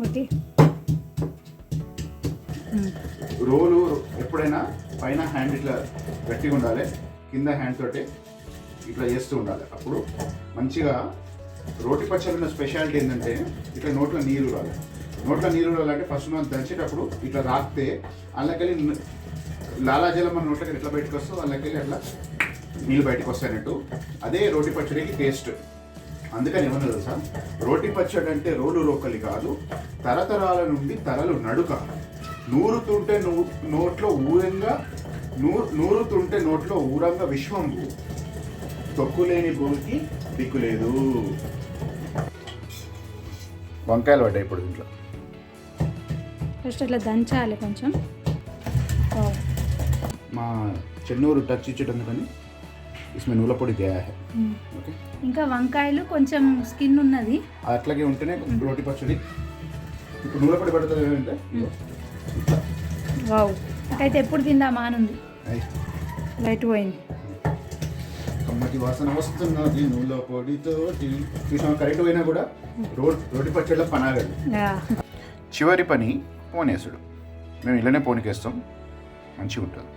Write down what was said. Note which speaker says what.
Speaker 1: ఒకటి
Speaker 2: రోలు ఎప్పుడైనా పైన హ్యాండ్ ఇట్లా గట్టిగా ఉండాలి కింద హ్యాండ్ తోటి ఇట్లా చేస్తూ ఉండాలి. అప్పుడు మంచిగా రోటి పచ్చడి ఉన్న స్పెషాలిటీ ఏంటంటే ఇట్లా నోట్లో నీరు రాలి నోట్లో నీరు రాలంటే ఫస్ట్ మనం దంచేటప్పుడు ఇట్లా రాస్తే అందులోకెళ్ళి లాలాజలం మన నోట్లకి ఎట్లా బయటకు వస్తుందో అందులోకెళ్ళి అట్లా నీళ్ళు బయటకు వస్తాయన్నట్టు అదే రోటి పచ్చడికి టేస్ట్ అందుకని ఏమన్నా తెలుసా? రోటి పచ్చడి అంటే రోలు రోకలి కాదు తరతరాల నుండి తరలు నడుక. నూరుతుంటే నూ నోట్లో ఊరంగా నూరు నూరుతుంటే నోట్లో ఊరంగా విశ్వంబు. తొక్కులేని భూమికి దిక్కులేదు. వంకాయలు పడ్డాయి ఇప్పుడు ఇంట్లో
Speaker 1: ఫస్ట్ అట్లా దంచాలి కొంచెం.
Speaker 2: మా చెన్నూరు టచ్ ఇచ్చేటందుకని ఇస్మే నూల పొడి దియా హై. ఓకే?
Speaker 1: ఇంకా వంకాయలు కొంచెం స్కిన్ ఉన్నది.
Speaker 2: అట్లాగే ఉంటేనే రోటి పచ్చడి. ఇప్పుడు నూల పొడి పడుతుంది ఏంటంటే
Speaker 1: వావ్. నాకైతే ఎప్పుడు తిందామా అని ఉంది. లైట్ పోయింది.
Speaker 2: కమ్మటి వాసన వస్తున్నది నూల పొడితోటి చూసాం కరెంట్ పోయినా కూడా రోడ్ రోటి పచ్చడిలో పనాగదు. చివరి పని పోనేసుడు. మేము ఇలానే పోనికేస్తాం. మంచిగా ఉంటుంది